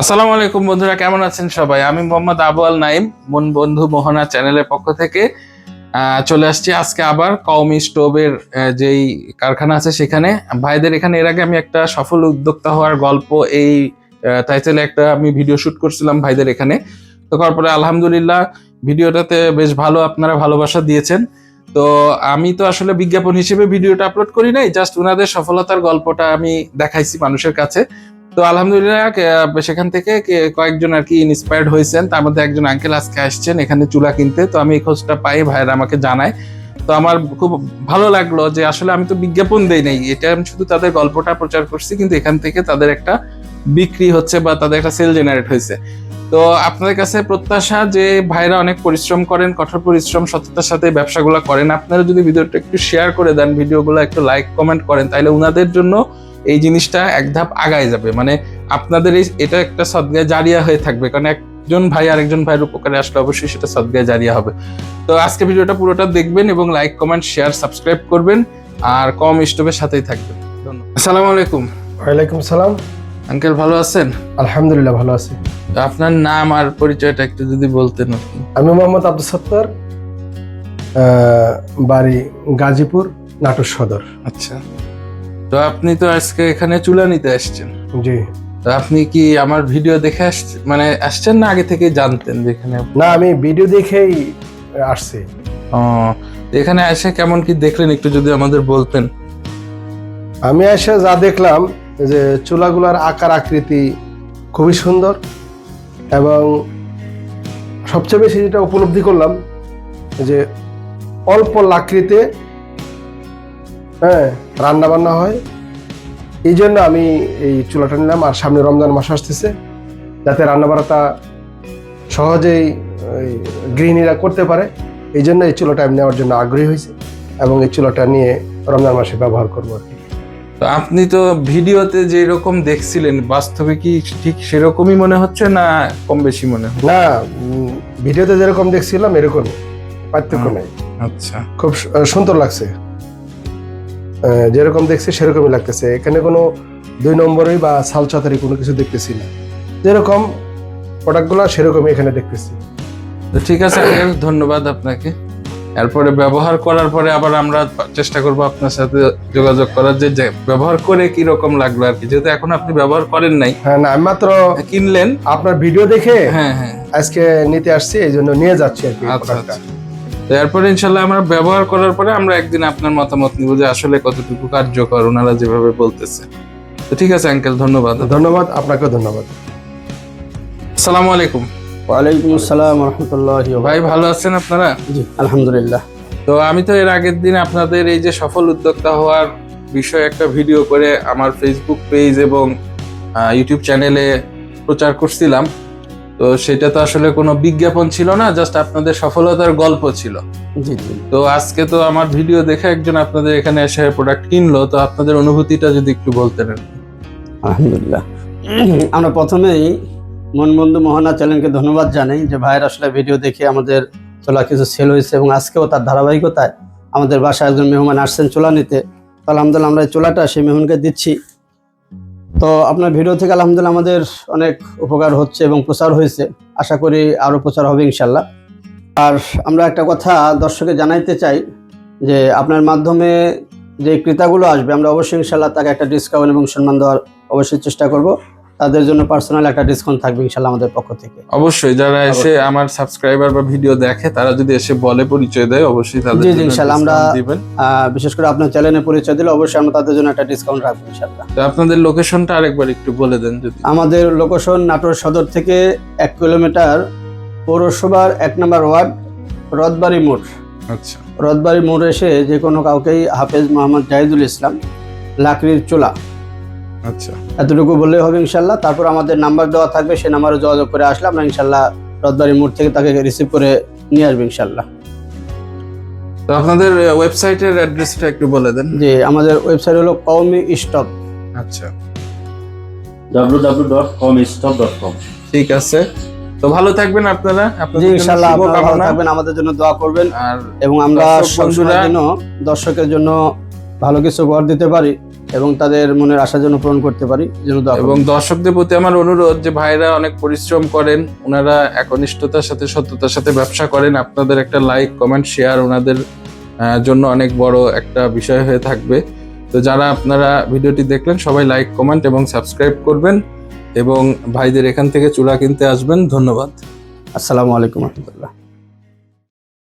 আসসালামু আলাইকুম বন্ধুরা, কেমন আছেন সবাই? আমি মোহাম্মদ আবু আল নাইম মন বন্ধু মোহনা চ্যানেলের পক্ষ থেকে চলে আসছি আজকে আবার কওমি স্টোভের যেই কারখানা আছে সেখানে। ভাইদের এখানে এর আগে আমি একটা সফল উদ্যোক্তা হওয়ার গল্প, এই টাইটেলে একটা আমি ভিডিও শুট করছিলাম ভাইদের এখানে। তো তারপরে আলহামদুলিল্লাহ, ভিডিওটাতে বেশ ভালো আপনারা ভালোবাসা দিয়েছেন। তো আমি তো আসলে বিজ্ঞাপন হিসেবে ভিডিওটা আপলোড করি নাই জাস্ট ওনাদের সফলতার গল্পটা আমি দেখাইছি মানুষের কাছে। তো আলহামদুলিল্লাহ সেখান থেকে কয়েকজন আর কি ইন্সপায়ার্ড হয়েছেন। তার মধ্যে একজন আঙ্কেল আজকে আসছেন, এখানে চুলা কিনতে। তো আমি এই খোঁজটা পাই, ভাইয়েরা আমাকে জানায়। তো আমার খুব ভালো লাগল যে আসলে আমি তো বিজ্ঞাপন দেই নাই। এটা আমি শুধু তাদের গল্পটা প্রচার করছি, কিন্তু এখান থেকে তাদের একটা বিক্রি হচ্ছে বা তাদের একটা সেল জেনারেট হয়েছে। তো আপনাদের কাছে প্রত্যাশা যে ভাইরা অনেক পরিশ্রম করেন, কঠোর পরিশ্রম, সততার সাথে ব্যবসাগুলো করেন। আপনারা যদি ভিডিওটা একটু শেয়ার করে দেন, ভিডিওগুলো একটু লাইক কমেন্ট করেন তাহলে উনাদের জন্য এই জিনিসটা এক ধাপ আগায় যাবে। মানে আপনাদের এই এটা একটা সদ্গায় জারিয়া হয়ে থাকবে। কারণ একজন ভাই আরেকজন ভাইয়ের উপকারে আসলে অবশ্যই সেটা সদ্গায় জারিয়া হবে। তো আজকে ভিডিওটা পুরোটা দেখবেন এবং লাইক কমেন্ট শেয়ার সাবস্ক্রাইব করবেন। আর কম স্টোভের সাথেই থাকবেন। ধন্যবাদ। আসসালামু আলাইকুম। ওয়ালাইকুম সালাম। আঙ্কেল ভালো আছেন? আলহামদুলিল্লাহ ভালো আছি। আপনার নাম আর পরিচয়টা একটু যদি বলতেন আমি মোহাম্মদ আব্দুল সত্তর আহ, বাড়ি গাজীপুর নাটোর সদর। আচ্ছা। তো আপনি তো আজকে এখানে চুলা নিতে আসছেন। জি। তো আপনি কি আমার ভিডিও দেখে আসছেন মানে আসছেন না আগে থেকে জানতেন যে এখানে না আমি ভিডিও দেখেই আসছি। ও, এখানে এসে কেমন কি দেখলেন একটু যদি আমাদের বলতেন? আমি এসে যা দেখলাম যে চুলাগুলার আকার আকৃতি খুবই সুন্দর এবং সবচেয়ে বেশি যেটা উপলব্ধি করলাম যে অল্প লাকড়িতে হ্যাঁ রান্না বান্না হয়। এই জন্য আমি এই চুলাটা নিলাম আর সামনে রমজান মাস আসতেছে যাতে রান্না বান্নাটা সহজেই গৃহিণীরা করতে পারে। এই জন্য এই চুলাটা আমি নেওয়ার জন্য আগ্রহী হয়েছে এবং এই চুলাটা নিয়ে রমজান মাসে ব্যবহার করব আর কি। তো আপনি তো ভিডিওতে যে রকম দেখছিলেন বাস্তবে কি ঠিক সেরকমই মনে হচ্ছে না কম বেশি মনে হচ্ছে? না ভিডিওতে যেরকম দেখছিলাম এরকমই পার্থক্য। নেই। আচ্ছা। খুব সুন্দর লাগছে। যেরকম দেখছি সেরকমই লাগতেছে। এখানে কোনো দুই নম্বরই বা সাল সালচাতারি কোনো কিছু দেখতেছি না। যেরকম প্রোডাক্টগুলো সেরকমই এখানে দেখতেছি। তো ঠিক আছে ধন্যবাদ আপনাকে। এরপরে ব্যবহার করার পরে আবার আমরা চেষ্টা করব আপনার সাথে যোগাযোগ করার যে ব্যবহার করে কি রকম লাগল আর কি। যেহেতু এখন আপনি ব্যবহার করেন নাই। হ্যাঁ না আমি মাত্র কিনলেন। আপনার ভিডিও দেখে হ্যাঁ হ্যাঁ। আজকে নিতে আসছি এই জন্য নিয়ে যাচ্ছি আর কি আচ্ছা আচ্ছা। এরপরে ইনশাল্লাহ আমরা ব্যবহার করার পরে আমরা একদিন আপনার মতামত নিব যে আসলে কতটুকু কার্যকর ওনারা যেভাবে বলতেছে। তো ঠিক আছে আঙ্কেল ধন্যবাদ। ধন্যবাদ আপনাকেও ধন্যবাদ। আসসালামু আলাইকুম। ওয়ালাইকুম আসসালাম রহমতুল্লাহ ভাই ভালো আছেন আপনারা? জি আলহামদুলিল্লাহ। তো আমি তো এর আগের দিন আপনাদের এই যে সফল উদ্যোক্তা হওয়ার বিষয়ে একটা ভিডিও করে আমার ফেসবুক পেজ এবং ইউটিউব চ্যানেলে প্রচার করছিলাম। তো সেটা তো আসলে কোনো বিজ্ঞাপন ছিল না জাস্ট আপনাদের সফলতার গল্প ছিল। তো আজকে তো আমার ভিডিও দেখে একজন আপনাদের এখানে এসে প্রোডাক্ট কিনলো তো আপনাদের অনুভূতিটা যদি একটু বলতেন। আলহামদুলিল্লাহ। আমরা প্রথমেই মনবন্ধু মোহনা চ্যানেলকে ধন্যবাদ জানাই যে ভাইয়ের আসলে ভিডিও দেখে আমাদের চোলা কিছু সেল হয়েছে এবং আজকেও তার ধারাবাহিকতায় আমাদের বাসায় একজন মেহমান আসছেন চোলা নিতে আলহামদুলিল্লাহ আমরা এই চোলাটা সেই মেহমানকে দিচ্ছি। তো আপনার ভিডিও থেকে আলহামদুলিল্লাহ আমাদের অনেক উপকার হচ্ছে এবং প্রচার হয়েছে। আশা করি আরও প্রচার হবে ইনশাল্লাহ আর আমরা একটা কথা দর্শকে জানাইতে চাই যে আপনার মাধ্যমে যে ক্রেতাগুলো আসবে, আমরা অবশ্যই ইনশাল্লাহ তাকে একটা ডিসকাউন্ট এবং সম্মান দেওয়ার অবশ্যই চেষ্টা করব। তাদের জন্য পার্সোনাল একটা ডিসকাউন্ট থাকবে ইনশাল্লাহ আমাদের পক্ষ থেকে। অবশ্যই যারা এসে আমার সাবস্ক্রাইবার বা ভিডিও দেখে তারা যদি এসে বলে পরিচয় দেয় অবশ্যই তাদের জি, জন্য ইনশাল্লাহ আমরা- দিবেন। বিশেষ করে আপনার চ্যানেলে পরিচয় দিলে অবশ্যই আমরা তাদের জন্য একটা ডিসকাউন্ট রাখব ইনশাল্লাহ। তো আপনাদের লোকেশনটা আরেকবার একটু বলে দেন যদি। আমাদের লোকেশন নাটোর সদর থেকে এক কিলোমিটার পৌরসভার এক নম্বর ওয়ার্ড রথবাড়ি মোড়। আচ্ছা। রথবাড়ি মোড় এসে যে কোনো কাউকেই হাফেজ মোহাম্মদ জাহিদুল ইসলাম লাকড়ির চোলা। আচ্ছা। এতটুকু বললেই হবে ইনশাল্লাহ। তারপর আমাদের নাম্বার দেওয়া থাকবে সেই নাম্বারে যোগাযোগ করে আসলে আমরা ইনশাল্লাহ রথবাড়ি মোড় থেকে তাকে রিসিভ করে নিয়ে আসব ইনশাল্লাহ। তো আপনাদের ওয়েবসাইটের অ্যাড্রেসটা একটু বলে দেন। যে আমাদের ওয়েবসাইট হলো কওমি স্টপ আচ্ছা। www.comstop.com ঠিক আছে। তো ভালো থাকবেন আপনারা। জি আপনাদের জন্য আপনারা ভালো থাকবেন আমাদের জন্য দোয়া করবেন। আর এবং আমরা সবসময়ের জন্য দর্শকের জন্য ভালো কিছু উপহার দিতে পারি। এবং তাদের মনের আশা যেন পূরণ করতে পারি। জন্য এবং দর্শকদের প্রতি আমার অনুরোধ যে ভাইরা অনেক পরিশ্রম করেন ওনারা একনিষ্ঠতার সাথে সত্যতার সাথে ব্যবসা করেন। আপনাদের একটা লাইক কমেন্ট শেয়ার ওনাদের জন্য অনেক বড় একটা বিষয় হয়ে থাকবে। তো যারা আপনারা ভিডিওটি দেখলেন সবাই লাইক কমেন্ট এবং সাবস্ক্রাইব করবেন এবং ভাইদের এখান থেকে চূড়া কিনতে আসবেন। ধন্যবাদ। আসসালামু আলাইকুম রহমতুল্লাহ।